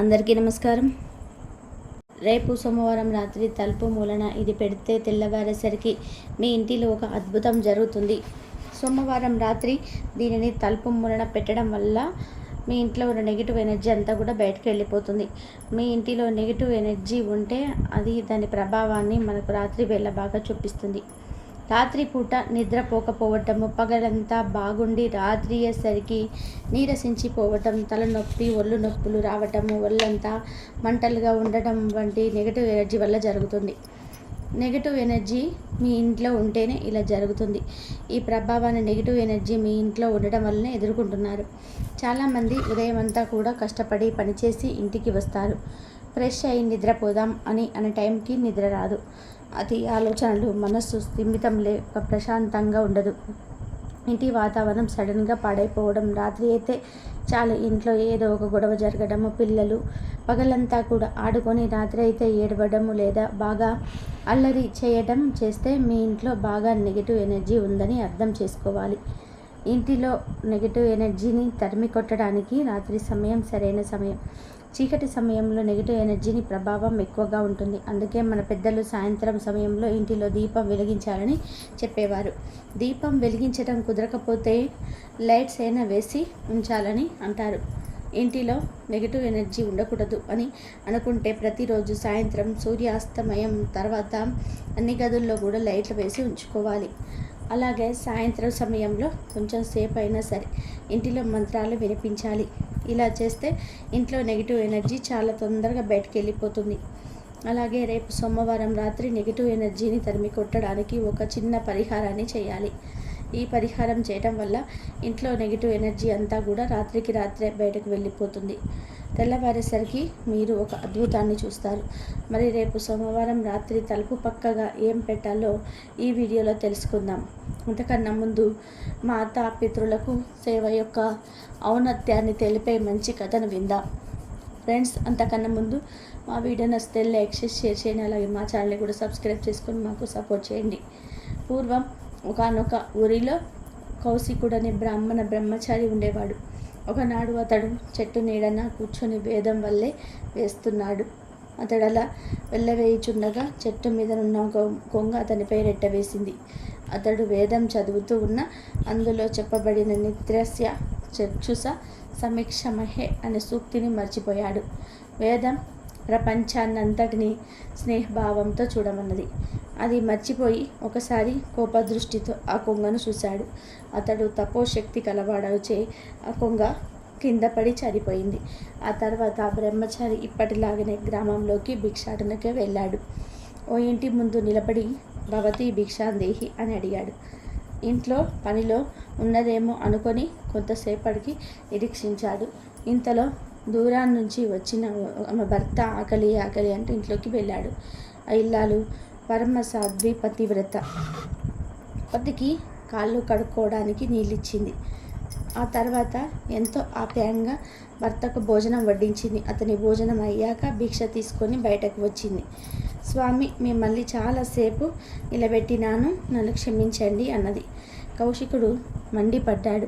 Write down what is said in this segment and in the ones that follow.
అందరికీ నమస్కారం. రేపు సోమవారం రాత్రి తలుపు మూలన ఇది పెడితే తెల్లవారేసరికి మీ ఇంటిలో ఒక అద్భుతం జరుగుతుంది. సోమవారం రాత్రి దీనిని తలుపు మూలన పెట్టడం వల్ల మీ ఇంట్లో ఉన్న నెగిటివ్ ఎనర్జీ అంతా కూడా బయటకు వెళ్ళిపోతుంది. మీ ఇంటిలో నెగిటివ్ ఎనర్జీ ఉంటే అది దాని ప్రభావాన్ని మనకు రాత్రి వేళ బాగా చూపిస్తుంది. రాత్రిపూట నిద్రపోకపోవటము పగలంతా బాగుండి రాత్రి అయ్యేసరికి నీరసించిపోవటం తలనొప్పి ఒళ్ళు నొప్పులు రావటము ఒళ్ళంతా మంటలుగా ఉండటం వంటి నెగటివ్ ఎనర్జీ వల్ల జరుగుతుంది. నెగటివ్ ఎనర్జీ మీ ఇంట్లో ఉంటేనే ఇలా జరుగుతుంది. ఈ ప్రభావాన్ని నెగిటివ్ ఎనర్జీ మీ ఇంట్లో ఉండటం వల్లనే ఎదుర్కొంటున్నారు. చాలామంది ఉదయం అంతా కూడా కష్టపడి పనిచేసి ఇంటికి వస్తారు. ఫ్రెష్ అయి నిద్రపోదాం అని అనే టైంకి నిద్ర రాదు. అది ఆలోచనలు మనస్సు స్థిమితం లేక ప్రశాంతంగా ఉండదు. ఇంటి వాతావరణం సడన్గా పాడైపోవడం రాత్రి అయితే చాలు ఇంట్లో ఏదో ఒక గొడవ జరగడము పిల్లలు పగలంతా కూడా ఆడుకొని రాత్రి అయితే ఏడవడము లేదా బాగా అల్లరి చేయడం చేస్తే మీ ఇంట్లో బాగా నెగిటివ్ ఎనర్జీ ఉందని అర్థం చేసుకోవాలి. ఇంటిలో నెగిటివ్ ఎనర్జీని తరిమి కొట్టడానికి రాత్రి సమయం సరైన సమయం. చీకటి సమయంలో నెగిటివ్ ఎనర్జీని ప్రభావం ఎక్కువగా ఉంటుంది. అందుకే మన పెద్దలు సాయంత్రం సమయంలో ఇంటిలో దీపం వెలిగించాలని చెప్పేవారు. దీపం వెలిగించడం కుదరకపోతే లైట్స్ అయినా వేసి ఉంచాలని అంటారు. ఇంటిలో నెగిటివ్ ఎనర్జీ ఉండకూడదు అని అనుకుంటే ప్రతిరోజు సాయంత్రం సూర్యాస్తమయం తర్వాత అన్ని గదుల్లో కూడా లైట్లు వేసి ఉంచుకోవాలి. అలాగే సాయంత్రం సమయంలో కొంచెం సేపు అయినా సరే ఇంటిలో మంత్రాలు వినిపించాలి. ఇలా చేస్తే ఇంట్లో నెగిటివ్ ఎనర్జీ చాలా తొందరగా బయటకు వెళ్ళిపోతుంది. అలాగే రేపు సోమవారం రాత్రి నెగిటివ్ ఎనర్జీని తరిమి కొట్టడానికి ఒక చిన్న పరిహారాన్ని చేయాలి. ఈ పరిహారం చేయటం వల్ల ఇంట్లో నెగిటివ్ ఎనర్జీ అంతా కూడా రాత్రికి రాత్రే బయటకు వెళ్ళిపోతుంది. తెల్లవారేసరికి మీరు ఒక అద్భుతాన్ని చూస్తారు. మరి రేపు సోమవారం రాత్రి తలుపు పక్కగా ఏం పెట్టాలో ఈ వీడియోలో తెలుసుకుందాం. అంతకన్నా ముందు మాతా పితృలకు సేవ యొక్క ఔన్నత్యాన్ని తెలిపే మంచి కథను విందాం? ఫ్రెండ్స్ అంతకన్నా ముందు మా వీడియో నచ్చితే లైక్ చేసి షేర్ చేయండి. అలాగే మా ఛానల్ని కూడా సబ్స్క్రైబ్ చేసుకొని మాకు సపోర్ట్ చేయండి. పూర్వం ఒకనొక ఊరిలో కౌశికుడు అనే బ్రాహ్మణ బ్రహ్మచారి ఉండేవాడు. ఒకనాడు అతడు చెట్టు నీడన కూర్చొని వేదం వల్లే వేస్తున్నాడు. అతడలా వెళ్ళవేయుచుండగా చెట్టు మీద ఉన్న కొంగ అతనిపై రెట్టవేసింది అతడు వేదం చదువుతూ ఉన్న అందులో చెప్పబడిన నిద్రస్య చక్షుస సమీక్షమహే అనే సూక్తిని మర్చిపోయాడు. వేదం ప్రపంచాన్నంతటిని స్నేహభావంతో చూడమన్నది. అది మర్చిపోయి ఒకసారి కోపదృష్టితో ఆ కొంగను చూశాడు. అతడు తపోశక్తి కలవాడవచే ఆ కొంగ కింద పడి చనిపోయింది. ఆ తర్వాత బ్రహ్మచారి ఇప్పటిలాగనే గ్రామంలోకి భిక్షాటనకే వెళ్ళాడు. ఓ ఇంటి ముందు నిలబడి భవతి భిక్షాందేహి అని అడిగాడు. ఇంట్లో పనిలో ఉన్నదేమో అనుకొని కొంతసేపటికి నిరీక్షించాడు. ఇంతలో దూరాన్ని నుంచి వచ్చిన ఆమె భర్త ఆకలి ఆకలి అంటే ఇంట్లోకి వెళ్ళాడు. ఆ ఇల్లాలు పరమ సాధ్వి పతివ్రత పతికి కాళ్ళు కడుక్కోవడానికి నీళ్ళిచ్చింది. ఆ తర్వాత ఎంతో ఆప్యాయంగా భర్తకు భోజనం వడ్డించింది. అతని భోజనం అయ్యాక భిక్ష తీసుకొని బయటకు వచ్చింది. స్వామి మిమ్మల్ని చాలాసేపు నిలబెట్టినాను. నన్ను క్షమించండి అన్నది. కౌశికుడు మండిపడ్డాడు.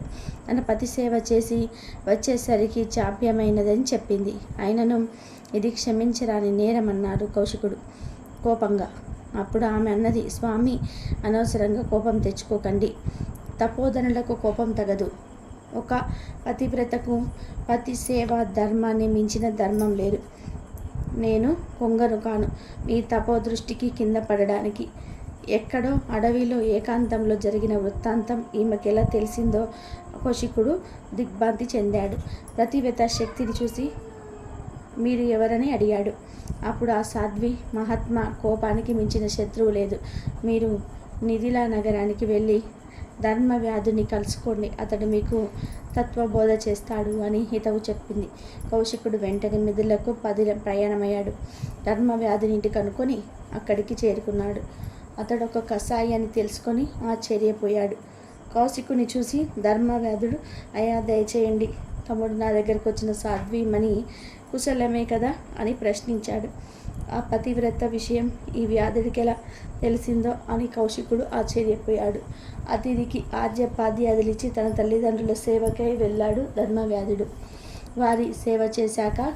తన పతి సేవ చేసి వచ్చేసరికి చాప్యమైనదని చెప్పింది. ఆయనను ఇది క్షమించరాని నేరమన్నాడు కౌశికుడు కోపంగా. అప్పుడు ఆమె అన్నది స్వామి అనవసరంగా కోపం తెచ్చుకోకండి. తపోధనులకు కోపం తగదు. ఒక పతివ్రతకు పతి సేవ ధర్మాన్ని మించిన ధర్మం లేదు. నేను కొంగను కాను. మీ తపోదృష్టికి కింద పడడానికి ఎక్కడో అడవిలో ఏకాంతంలో జరిగిన వృత్తాంతం ఈమెకెలా తెలిసిందో కౌశికుడు దిగ్భ్రాంతి చెందాడు. ప్రతివేత శక్తిని చూసి మీరు ఎవరని అడిగాడు. అప్పుడు ఆ సాధ్వి మహాత్మా కోపానికి మించిన శత్రువు లేదు. మీరు నిధిలా నగరానికి వెళ్ళి ధర్మవ్యాధుని కలుసుకోండి. అతడు మీకు తత్వబోధ చేస్తాడు అని హితవు చెప్పింది. కౌశికుడు వెంటనే మిధులకు పది ప్రయాణమయ్యాడు. ధర్మవ్యాధిని కనుక్కొని అక్కడికి చేరుకున్నాడు. అతడు ఒక కషాయి అని తెలుసుకొని ఆశ్చర్యపోయాడు. కౌశికుని చూసి ధర్మవ్యాధుడు అయా దయచేయండి తమ్ముడు నా దగ్గరకు వచ్చిన సాధ్వీమని కుశలమే కదా అని ప్రశ్నించాడు. ఆ పతివ్రత విషయం ఈ వ్యాధుడికి ఎలా తెలిసిందో అని కౌశికుడు ఆశ్చర్యపోయాడు. అతిథికి ఆర్యపాద్యాదులిచ్చి తన తల్లిదండ్రుల సేవకై వెళ్ళాడు ధర్మవ్యాధుడు. వారి సేవ చేశాక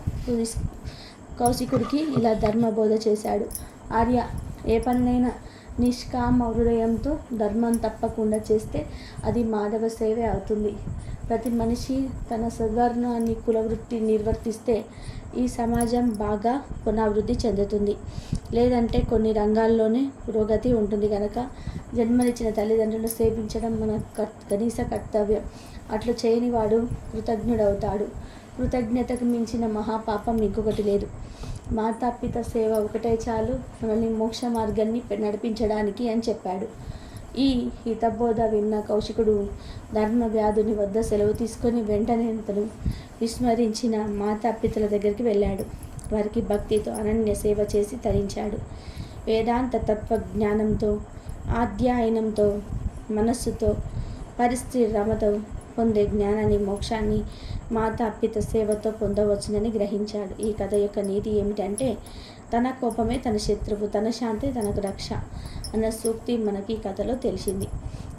కౌశికుడికి ఇలా ధర్మబోధ చేశాడు. ఆర్య ఏ పనినైనా నిష్కామ హృదయంతో ధర్మం తప్పకుండా చేస్తే అది మాధవ సేవే అవుతుంది. ప్రతి మనిషి తన సద్వర్ణాన్ని కులవృత్తి నిర్వర్తిస్తే ఈ సమాజం బాగా పునరావృద్ధి చెందుతుంది. లేదంటే కొన్ని రంగాల్లోనే పురోగతి ఉంటుంది కనుక జన్మనిచ్చిన తల్లిదండ్రులను సేవించడం మన కర్- కనీస కర్తవ్యం. అట్లు చేయని వాడు కృతజ్ఞుడవుతాడు. కృతజ్ఞతకు మించిన మహాపాపం ఇంకొకటి లేదు. మాతాపిత సేవ ఒకటే చాలు మనల్ని మోక్ష మార్గాన్ని నడిపించడానికి అని చెప్పాడు. ఈ హితబోధ విన్న కౌశికుడు ధర్మ వ్యాధుని వద్ద సెలవు తీసుకొని వెంటనే అతను విస్మరించిన మాతాపితల దగ్గరికి వెళ్ళాడు. వారికి భక్తితో అనన్య సేవ చేసి తరించాడు. వేదాంత తత్వ జ్ఞానంతో ఆధ్యాయనంతో మనస్సుతో పరిస్థితి రమతో పొందే జ్ఞానాన్ని మోక్షాన్ని మాతాపిత సేవతో పొందవచ్చునని గ్రహించాడు. ఈ కథ యొక్క నీతి ఏమిటంటే తన కోపమే తన శత్రువు తన శాంతి తనకు రక్ష అన్న సూక్తి మనకి ఈ కథలో తెలిసింది.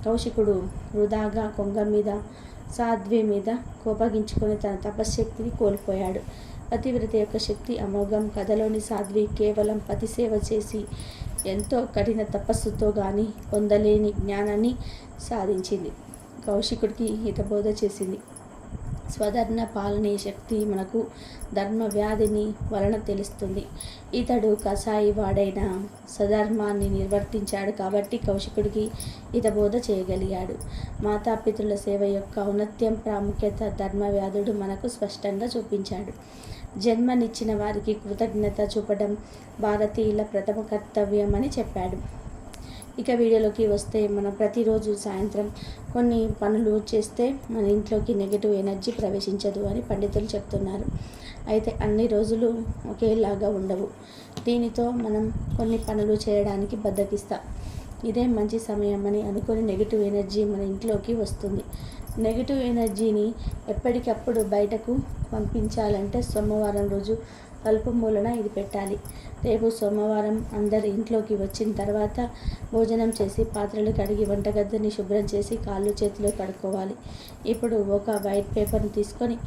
కౌశికుడు వృధాగా కొంగ మీద సాధ్వి మీద కోపగించుకొని తన తపశ్శక్తిని కోల్పోయాడు. పతివ్రత యొక్క శక్తి అమోఘం. కథలోని సాధ్వి కేవలం పతిసేవ చేసి ఎంతో కఠిన తపస్సుతో కానీ పొందలేని జ్ఞానాన్ని సాధించింది. కౌశికుడికి హితబోధ చేసింది. స్వధర్మ పాలనే శక్తి మనకు ధర్మ వ్యాధిని వలన తెలుస్తుంది. ఇతడు కసాయి వాడైన సధర్మాన్ని నిర్వర్తించాడు కాబట్టి కౌశికుడికి హితబోధ చేయగలిగాడు. మాతాపితృల సేవ యొక్క ఔన్నత్యం ప్రాముఖ్యత ధర్మవ్యాధుడు మనకు స్పష్టంగా చూపించాడు. జన్మనిచ్చిన వారికి కృతజ్ఞత చూపడం భారతీయుల ప్రథమ కర్తవ్యం అని చెప్పాడు. ఇక వీడియోలోకి వస్తే మనం ప్రతిరోజు సాయంత్రం కొన్ని పనులు చేస్తే మన ఇంట్లోకి నెగిటివ్ ఎనర్జీ ప్రవేశించదు అని పండితులు చెప్తున్నారు. అయితే అన్ని రోజులు ఒకేలాగా ఉండవు. దీనితో మనం కొన్ని పనులు చేయడానికి బద్దకిస్తాం. ఇదే మంచి సమయం అని అనుకుని నెగిటివ్ ఎనర్జీ మన ఇంట్లోకి వస్తుంది. నెగిటివ్ ఎనర్జీని ఎప్పటికప్పుడు బయటకు పంపించాలంటే సోమవారం రోజు తలుపు మూలన ఇది పెట్టాలి. రేపు సోమవారం అందరి ఇంట్లోకి వచ్చిన తర్వాత భోజనం చేసి పాత్రలు కడిగి వంటగదిని శుభ్రం చేసి కాళ్ళు చేతులు కడుక్కోవాలి. ఇప్పుడు ఒక వైట్ పేపర్ని తీసుకొని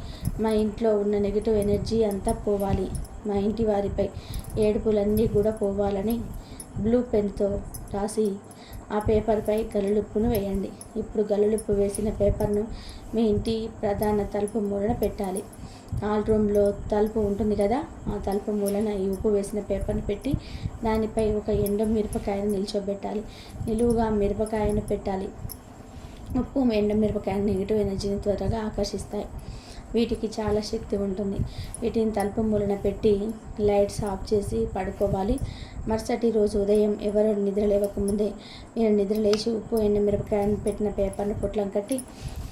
మా ఇంట్లో ఉన్న నెగిటివ్ ఎనర్జీ అంతా పోవాలి. మా ఇంటి వారిపై ఏడుపులన్నీ కూడా పోవాలని బ్లూ పెన్తో రాసి ఆ పేపర్పై గలులుప్పును వేయండి. ఇప్పుడు గలులుప్పు వేసిన పేపర్ను మీ ఇంటి ప్రధాన తలుపు మూలన పెట్టాలి. హాల్ రూమ్లో తలుపు ఉంటుంది కదా ఆ తలుపు మూలన ఈ ఉప్పు వేసిన పేపర్ని పెట్టి దానిపై ఒక ఎండ మిరపకాయను నిల్చోబెట్టాలి. నిలువుగా మిరపకాయను పెట్టాలి. ఉప్పు ఎండ మిరపకాయలు నెగిటివ్ ఎనర్జీని త్వరగా ఆకర్షిస్తాయి. వీటికి చాలా శక్తి ఉంటుంది. వీటిని తలుపు మూలన పెట్టి లైట్స్ ఆఫ్ చేసి పడుకోవాలి. మరుసటి రోజు ఉదయం ఎవరు నిద్ర లేవకముందే మీరు నిద్ర లేచి ఉప్పు ఎండు మిరపకాయను పెట్టిన పేపర్ను పొట్లం కట్టి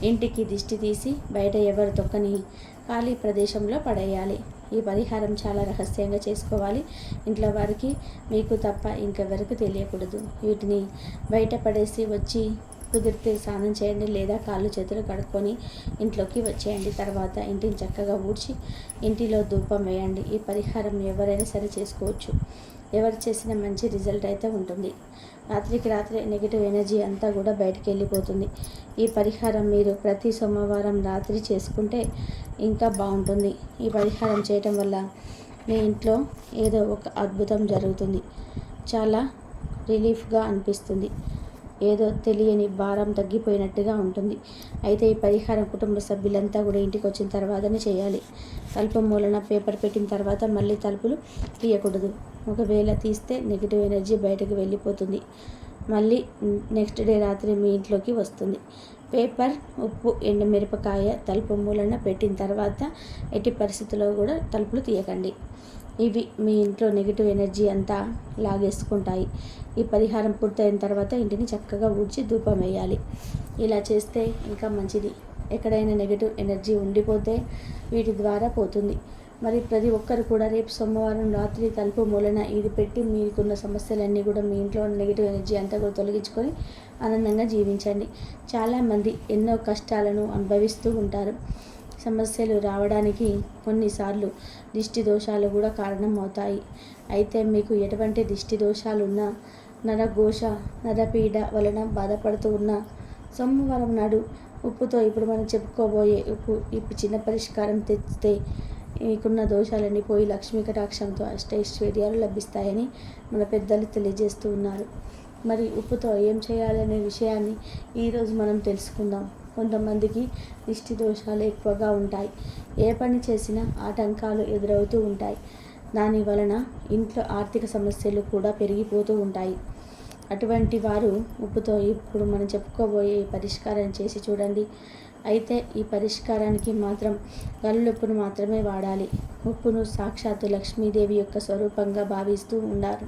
ఇంటికి దిష్టి తీసి బయట ఎవరు తొక్కని ఖాళీ ప్రదేశంలో పడేయాలి. ఈ పరిహారం చాలా రహస్యంగా చేసుకోవాలి. ఇంట్లో వారికి మీకు తప్ప ఇంకెవరికి తెలియకూడదు. వీటిని బయట పడేసి వచ్చి కుదిరితే స్నానం చేయండి లేదా కాళ్ళు చేతులు కడుక్కొని ఇంట్లోకి వచ్చేయండి. తర్వాత ఇంటిని చక్కగా ఊడ్చి ఇంటిలో ధూపం వేయండి. ఈ పరిహారం ఎవరైనా సరే చేసుకోవచ్చు. ఎవరు చేసిన మంచి రిజల్ట్ అయితే ఉంటుంది. రాత్రికి రాత్రి నెగిటివ్ ఎనర్జీ అంతా కూడా బయటికి వెళ్ళిపోతుంది. ఈ పరిహారం మీరు ప్రతి సోమవారం రాత్రి చేసుకుంటే ఇంకా బాగుంటుంది. ఈ పరిహారం చేయటం వల్ల మీ ఇంట్లో ఏదో ఒక అద్భుతం జరుగుతుంది. చాలా రిలీఫ్గా అనిపిస్తుంది. ఏదో తెలియని భారం తగ్గిపోయినట్టుగా ఉంటుంది. అయితే ఈ పరిహారం కుటుంబ సభ్యులంతా కూడా ఇంటికి వచ్చిన తర్వాతనే చేయాలి. తలుపు మూలన పేపర్ పెట్టిన తర్వాత మళ్ళీ తలుపులు తీయకూడదు. ఒకవేళ తీస్తే నెగిటివ్ ఎనర్జీ బయటకు వెళ్ళిపోతుంది. మళ్ళీ నెక్స్ట్ డే రాత్రి మీ ఇంట్లోకి వస్తుంది. పేపర్ ఉప్పు ఎండుమిరపకాయ తలుపు మూలన పెట్టిన తర్వాత ఎట్టి పరిస్థితుల్లో కూడా తలుపులు తీయకండి. ఇవి మీ ఇంట్లో నెగిటివ్ ఎనర్జీ అంతా లాగేసుకుంటాయి. ఈ పరిహారం పూర్తయిన తర్వాత ఇంటిని చక్కగా ఊడ్చి ధూపం వేయాలి. ఇలా చేస్తే ఇంకా మంచిది. ఎక్కడైనా నెగిటివ్ ఎనర్జీ ఉండిపోతే వీటి ద్వారా పోతుంది. మరి ప్రతి ఒక్కరు కూడా రేపు సోమవారం రాత్రి తలుపు మూలన ఇది పెట్టి మీకున్న సమస్యలన్నీ కూడా మీ ఇంట్లో ఉన్న నెగిటివ్ ఎనర్జీ అంతా కూడా తొలగించుకొని ఆనందంగా జీవించండి. చాలామంది ఎన్నో కష్టాలను అనుభవిస్తూ ఉంటారు. సమస్యలు రావడానికి కొన్నిసార్లు దిష్టి దోషాలు కూడా కారణం అవుతాయి అయితే మీకు ఎటువంటి దిష్టి దోషాలు ఉన్నా నరఘోష నరపీడ వలన బాధపడుతూ ఉన్న సోమవారం నాడు ఉప్పుతో ఇప్పుడు మనం చెప్పుకోబోయే ఉప్పు ఇప్పుడు చిన్న పరిష్కారం తెచ్చితే మీకున్న దోషాలన్నీ పోయి లక్ష్మీ కటాక్షంతో అష్టైశ్వర్యాలు లభిస్తాయని మన పెద్దలు తెలియజేస్తూ ఉన్నారు. మరి ఉప్పుతో ఏం చేయాలనే విషయాన్ని ఈరోజు మనం తెలుసుకుందాం. కొంతమందికి దిష్టి దోషాలు ఎక్కువగా ఉంటాయి. ఏ పని చేసినా ఆటంకాలు ఎదురవుతూ ఉంటాయి. దాని వలన ఇంట్లో ఆర్థిక సమస్యలు కూడా పెరిగిపోతూ ఉంటాయి. అటువంటి వారు ఉప్పుతో ఇప్పుడు మనం చెప్పుకోబోయే పరిష్కారం చేసి చూడండి. అయితే ఈ పరిష్కారానికి మాత్రం గల్లుప్పును మాత్రమే వాడాలి. ఉప్పును సాక్షాత్తు లక్ష్మీదేవి యొక్క స్వరూపంగా భావిస్తూ ఉండారు.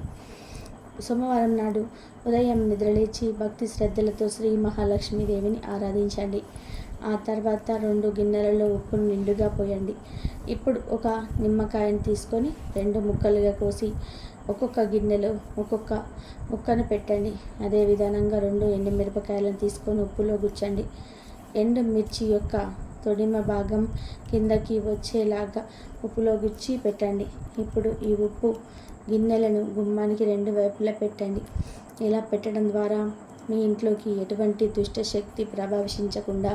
సోమవారం నాడు ఉదయం నిద్రలేచి భక్తి శ్రద్ధలతో శ్రీ మహాలక్ష్మీదేవిని ఆరాధించండి. ఆ తర్వాత రెండు గిన్నెలలో ఉప్పును నిండుగా పోయండి. ఇప్పుడు ఒక నిమ్మకాయను తీసుకొని రెండు ముక్కలుగా కోసి ఒక్కొక్క గిన్నెలో ఒక్కొక్క ముక్కను పెట్టండి. అదే విధానంగా రెండు ఎండుమిరపకాయలను తీసుకొని ఉప్పులో గుచ్చండి. ఎండుమిర్చి యొక్క తొడిమ భాగం కిందకి వచ్చేలాగా ఉప్పులో గుచ్చి పెట్టండి. ఇప్పుడు ఈ ఉప్పు గిన్నెలను గుమ్మానికి రెండు వైపులా పెట్టండి. ఇలా పెట్టడం ద్వారా మీ ఇంట్లోకి ఎటువంటి దుష్ట శక్తి ప్రభావించకుండా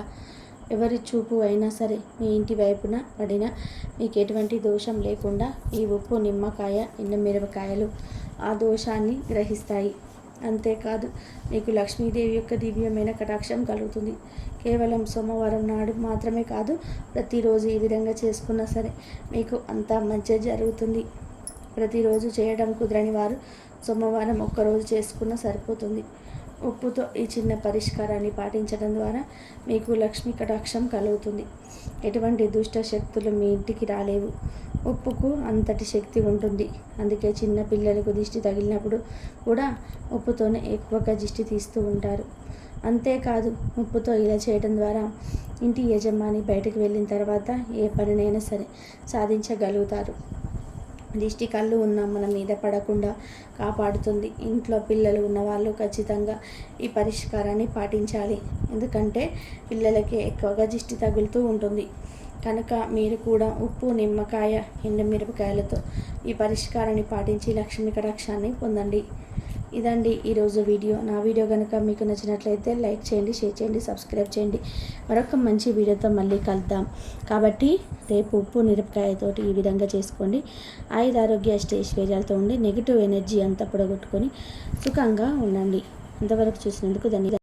ఎవరి చూపు అయినా సరే మీ ఇంటి వైపున పడిన మీకు ఎటువంటి దోషం లేకుండా ఈ ఉప్పు నిమ్మకాయ ఎండుమిరపకాయలు ఆ దోషాన్ని గ్రహిస్తాయి. అంతేకాదు మీకు లక్ష్మీదేవి యొక్క దివ్యమైన కటాక్షం కలుగుతుంది. కేవలం సోమవారం నాడు మాత్రమే కాదు ప్రతిరోజు ఈ విధంగా చేసుకున్నా సరే మీకు అంతా మంచి జరుగుతుంది. ప్రతిరోజు చేయడం కుదరని వారు సోమవారం ఒక్కరోజు చేసుకున్న సరిపోతుంది. ఉప్పుతో ఈ చిన్న పరిష్కారాన్ని పాటించడం ద్వారా మీకు లక్ష్మీ కటాక్షం కలుగుతుంది. ఎటువంటి దుష్ట శక్తులు మీ ఇంటికి రాలేవు. ఉప్పుకు అంతటి శక్తి ఉంటుంది. అందుకే చిన్న పిల్లలకు దిష్టి తగిలినప్పుడు కూడా ఉప్పుతోనే ఎక్కువగా దిష్టి తీస్తూ ఉంటారు. అంతేకాదు ఉప్పుతో ఇలా చేయడం ద్వారా ఇంటి యజమాని బయటకు వెళ్ళిన తర్వాత ఏ పనినైనా సరే సాధించగలుగుతారు. దిష్టి కళ్ళు ఉన్న మన మీద పడకుండా కాపాడుతుంది. ఇంట్లో పిల్లలు ఉన్న వాళ్ళు ఖచ్చితంగా ఈ పరిష్కారాన్ని పాటించాలి. ఎందుకంటే పిల్లలకి ఎక్కువగా దిష్టి తగులుతూ ఉంటుంది. కనుక మీరు కూడా ఉప్పు నిమ్మకాయ ఎండుమిరపకాయలతో ఈ పరిష్కారాన్ని పాటించి లక్ష్మీ కటాక్షాన్ని పొందండి. ఇదండి ఈరోజు వీడియో. నా వీడియో కనుక మీకు నచ్చినట్లయితే లైక్ చేయండి షేర్ చేయండి సబ్స్క్రైబ్ చేయండి. మరొక మంచి వీడియోతో మళ్ళీ కలుద్దాం. కాబట్టి రేపు ఉప్పు మిరపకాయతోటి ఈ విధంగా చేసుకోండి. ఆయుధ ఆరోగ్య ఐశ్వర్యాలతో ఉండి నెగిటివ్ ఎనర్జీ అంతా పొడగొట్టుకొని సుఖంగా ఉండండి. అంతవరకు చూసినందుకు ధన్యవాదాలు.